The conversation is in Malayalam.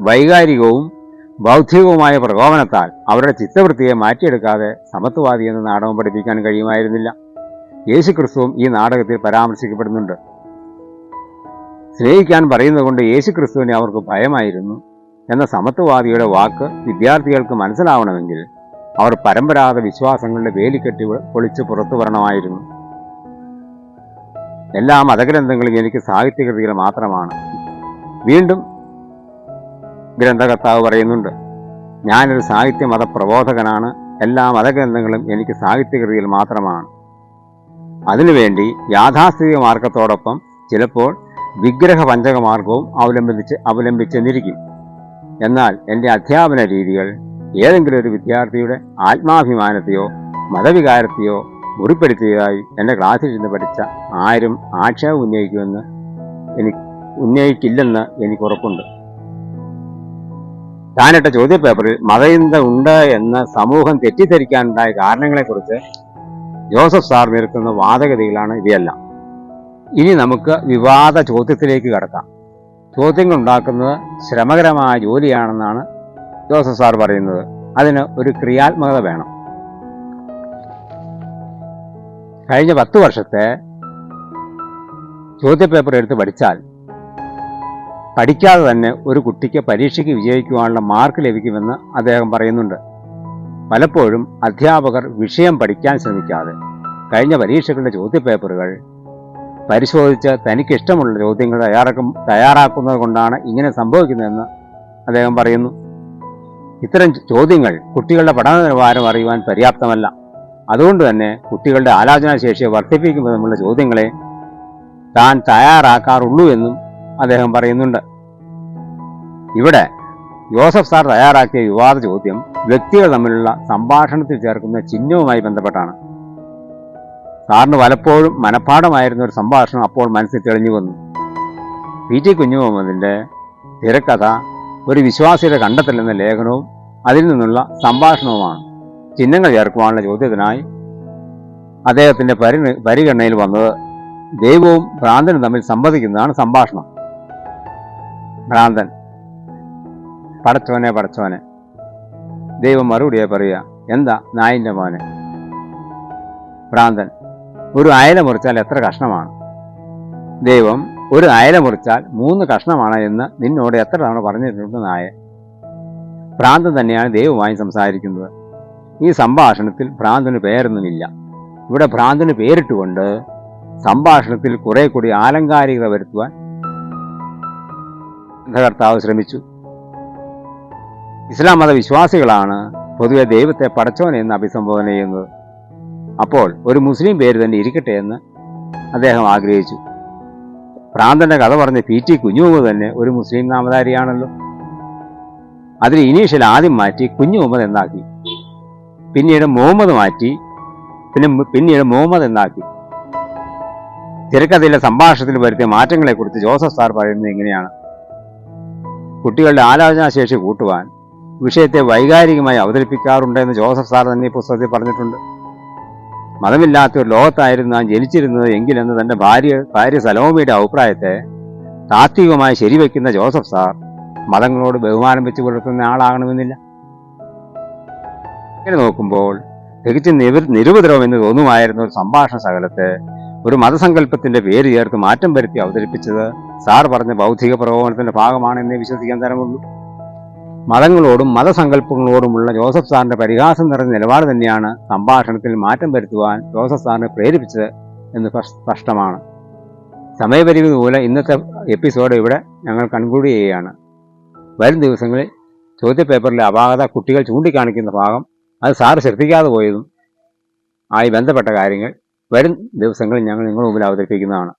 വൈകാരികവും ബൗദ്ധികവുമായ പ്രകോപനത്താൽ അവരുടെ ചിത്തവൃത്തിയെ മാറ്റിയെടുക്കാതെ സമത്വവാദി എന്ന നാടകം പഠിപ്പിക്കാൻ കഴിയുമായിരുന്നില്ല. യേശുക്രിസ്തുവും ഈ നാടകത്തിൽ പരാമർശിക്കപ്പെടുന്നുണ്ട്. സ്നേഹിക്കാൻ പറയുന്നത് കൊണ്ട് യേശുക്രിസ്തുവിനെ അവർക്ക് ഭയമായിരുന്നു എന്ന സമത്വവാദിയുടെ വാക്ക് വിദ്യാർത്ഥികൾക്ക് മനസ്സിലാവണമെങ്കിൽ അവർ പരമ്പരാഗത വിശ്വാസങ്ങളുടെ വേലിക്കെട്ടി പൊളിച്ച് പുറത്തു വരണമായിരുന്നു. എല്ലാ മതഗ്രന്ഥങ്ങളും എനിക്ക് സാഹിത്യകൃതികൾ മാത്രമാണ്. വീണ്ടും ഗ്രന്ഥകർത്താവ് പറയുന്നുണ്ട് ഞാനൊരു സാഹിത്യ മതപ്രബോധകനാണ്. എല്ലാ മതഗ്രന്ഥങ്ങളും എനിക്ക് സാഹിത്യകൃതിയിൽ മാത്രമാണ്. അതിനുവേണ്ടി യാഥാസ്ഥിതിക മാർഗത്തോടൊപ്പം ചിലപ്പോൾ വിഗ്രഹ പഞ്ചക മാർഗവും അവലംബിച്ച് അവലംബിച്ചെന്നിരിക്കും. എന്നാൽ എന്റെ അധ്യാപന രീതികൾ ഏതെങ്കിലും ഒരു വിദ്യാർത്ഥിയുടെ ആത്മാഭിമാനത്തെയോ മതവികാരത്തെയോ മുറിപ്പെടുത്തിയതായി എന്റെ ക്ലാസ്സിൽ നിന്ന് പഠിച്ച ആരും ആക്ഷേപം ഉന്നയിക്കുമെന്ന് എനിക്ക് ഉന്നയിക്കില്ലെന്ന് എനിക്ക് ഉറപ്പുണ്ട്. താനിട്ട ചോദ്യപേപ്പറിൽ മതചിന്ത ഉണ്ട് എന്ന് സമൂഹം തെറ്റിദ്ധരിക്കാനുണ്ടായ കാരണങ്ങളെക്കുറിച്ച് ജോസഫ് സാർ നിരത്തുന്ന വാദഗതികളാണ് ഇവയെല്ലാം. ഇനി നമുക്ക് വിവാദ ചോദ്യത്തിലേക്ക് കടക്കാം. ചോദ്യങ്ങൾ ഉണ്ടാക്കുന്നത് ശ്രമകരമായ ജോലിയാണെന്നാണ് ജോസഫ് സാർ പറയുന്നത്. അതിന് ഒരു ക്രിയാത്മകത വേണം. കഴിഞ്ഞ പത്ത് വർഷത്തെ ചോദ്യപേപ്പർ എടുത്ത് പഠിച്ചാൽ പഠിക്കാതെ തന്നെ ഒരു കുട്ടിക്ക് പരീക്ഷയ്ക്ക് വിജയിക്കുവാനുള്ള മാർക്ക് ലഭിക്കുമെന്ന് അദ്ദേഹം പറയുന്നുണ്ട്. പലപ്പോഴും അധ്യാപകർ വിഷയം പഠിക്കാൻ ശ്രമിക്കാതെ കഴിഞ്ഞ പരീക്ഷകളുടെ ചോദ്യപേപ്പറുകൾ പരിശോധിച്ച് തനിക്ക് ഇഷ്ടമുള്ള ചോദ്യങ്ങൾ തയ്യാറാക്കും തയ്യാറാക്കുന്നത് കൊണ്ടാണ് ഇങ്ങനെ സംഭവിക്കുന്നതെന്ന് അദ്ദേഹം പറയുന്നു. ഇത്തരം ചോദ്യങ്ങൾ കുട്ടികളുടെ പഠന നിലവാരം അറിയുവാൻ പര്യാപ്തമല്ല. അതുകൊണ്ട് തന്നെ കുട്ടികളുടെ ആലോചനാശേഷിയെ വർദ്ധിപ്പിക്കുന്നതിനുള്ള ചോദ്യങ്ങളെ താൻ തയ്യാറാക്കാറുള്ളൂ എന്നും അദ്ദേഹം പറയുന്നുണ്ട്. ഇവിടെ ജോസഫ് സാർ തയ്യാറാക്കിയ വിവാദ ചോദ്യം വ്യക്തികൾ തമ്മിലുള്ള സംഭാഷണത്തിൽ ചേർക്കുന്ന ചിഹ്നവുമായി ബന്ധപ്പെട്ടാണ്. സാറിന് പലപ്പോഴും മനഃപ്പാടമായിരുന്ന ഒരു സംഭാഷണം അപ്പോൾ മനസ്സിൽ തെളിഞ്ഞു വന്നു. പി ടി കുഞ്ഞുമുഹമ്മദിന്റെ തിരക്കഥ ഒരു വിശ്വാസിയുടെ കണ്ടെത്തലെന്ന ലേഖനവും അതിൽ നിന്നുള്ള സംഭാഷണവുമാണ്. ചിഹ്നങ്ങൾ ചേർക്കുവാനുള്ള ചോദ്യത്തിനായി അദ്ദേഹത്തിന്റെ പരി പരിഗണനയിൽ വന്നത് ദൈവവും ഭ്രാന്തനും തമ്മിൽ സംവദിക്കുന്നതാണ് സംഭാഷണം. ഭ്രാന്തൻ. പടച്ചോനെ പടച്ചോനെ ദൈവം മറുപടിയായി പറയുക എന്താ നായിന്റെ മോനെ? ഭ്രാന്തൻ ഒരു അയല മുറിച്ചാൽ എത്ര കഷ്ണമാണ്? ദൈവം ഒരു അയല മുറിച്ചാൽ മൂന്ന് കഷ്ണമാണ് എന്ന് നിന്നോട് എത്ര തവണ പറഞ്ഞിട്ടുണ്ട് നായ? ഭ്രാന്തൻ തന്നെയാണ് ദൈവമായി സംസാരിക്കുന്നത്. ഈ സംഭാഷണത്തിൽ ഭ്രാന്തന് പേരൊന്നുമില്ല. ഇവിടെ ഭ്രാന്തന് പേരിട്ടുകൊണ്ട് സംഭാഷണത്തിൽ കുറെ കൂടി ആലങ്കാരികത വരുത്തുവാൻ ഗ്രന്ഥകർത്താവ് ശ്രമിച്ചു. ഇസ്ലാം മത വിശ്വാസികളാണ് പൊതുവെ ദൈവത്തെ പടച്ചോൻ എന്ന് അഭിസംബോധന ചെയ്യുന്നത്. അപ്പോൾ ഒരു മുസ്ലിം പേര് തന്നെ ഇരിക്കട്ടെ എന്ന് അദ്ദേഹം ആഗ്രഹിച്ചു. പ്രാന്തന്റെ കഥ പറഞ്ഞ് പി ടി കുഞ്ഞുമുഹമ്മദ് തന്നെ ഒരു മുസ്ലിം നാമധാരിയാണല്ലോ. അതിൽ ഇനീഷ്യൽ ആദ്യം മാറ്റി കുഞ്ഞുമുഹമ്മദ് എന്നാക്കി. പിന്നീട് മുഹമ്മദ് മാറ്റി പിന്നെ പിന്നീട് മുഹമ്മദ് എന്നാക്കി. തിരക്കഥയിലെ സംഭാഷണത്തിൽ വരുത്തിയ മാറ്റങ്ങളെക്കുറിച്ച് ജോസഫ് സാർ പറയുന്നത് ഇങ്ങനെയാണ്. കുട്ടികളുടെ ആലോചനാശേഷി കൂട്ടുവാൻ വിഷയത്തെ വൈകാരികമായി അവതരിപ്പിക്കാറുണ്ടെന്ന് ജോസഫ് സാർ തന്നെ ഈ പുസ്തകത്തിൽ പറഞ്ഞിട്ടുണ്ട്. മതമില്ലാത്ത ഒരു ലോകത്തായിരുന്നു ഞാൻ ജനിച്ചിരുന്നത് എങ്കിലെന്ന് തന്റെ ഭാര്യ ഭാര്യ സലോമിയുടെ അഭിപ്രായത്തെ താത്വികമായി ശരിവെക്കുന്ന ജോസഫ് സാർ മതങ്ങളോട് ബഹുമാനം വെച്ച് പുലർത്തുന്ന ആളാകണമെന്നില്ല. ഇങ്ങനെ നോക്കുമ്പോൾ തികച്ചും നിരുപദ്രവം എന്ന് തോന്നുമായിരുന്ന ഒരു സംഭാഷണ ശകലത്തെ ഒരു മതസങ്കല്പത്തിന്റെ പേര് ചേർത്ത് മാറ്റം വരുത്തി അവതരിപ്പിച്ചത് സാർ പറഞ്ഞ ബൗദ്ധിക പ്രകോപനത്തിന്റെ ഭാഗമാണെന്നേ വിശ്വസിക്കാൻ തരമുള്ളൂ. മതങ്ങളോടും മതസങ്കല്പങ്ങളോടുമുള്ള ജോസഫ് സാറിന്റെ പരിഹാസം നിറഞ്ഞ നിലപാട് തന്നെയാണ് സംഭാഷണത്തിൽ മാറ്റം വരുത്തുവാൻ ജോസഫ് സാറിനെ പ്രേരിപ്പിച്ചത് എന്ന് സ്പഷ്- സ്പഷ്ടമാണ്. സമയപരിമിതി മൂലം ഇന്നത്തെ എപ്പിസോഡ് ഇവിടെ ഞങ്ങൾ കൺക്ലൂഡ് ചെയ്യുകയാണ്. വരും ദിവസങ്ങളിൽ ചോദ്യപേപ്പറിലെ അപാകത കുട്ടികൾ ചൂണ്ടിക്കാണിക്കുന്ന ഭാഗം അത് സാറ് ശ്രദ്ധിക്കാതെ പോയതും ആയി ബന്ധപ്പെട്ട കാര്യങ്ങൾ വരും ദിവസങ്ങളിൽ ഞങ്ങൾ നിങ്ങളുടെ മുമ്പിൽ അവതരിപ്പിക്കുന്നതാണ്.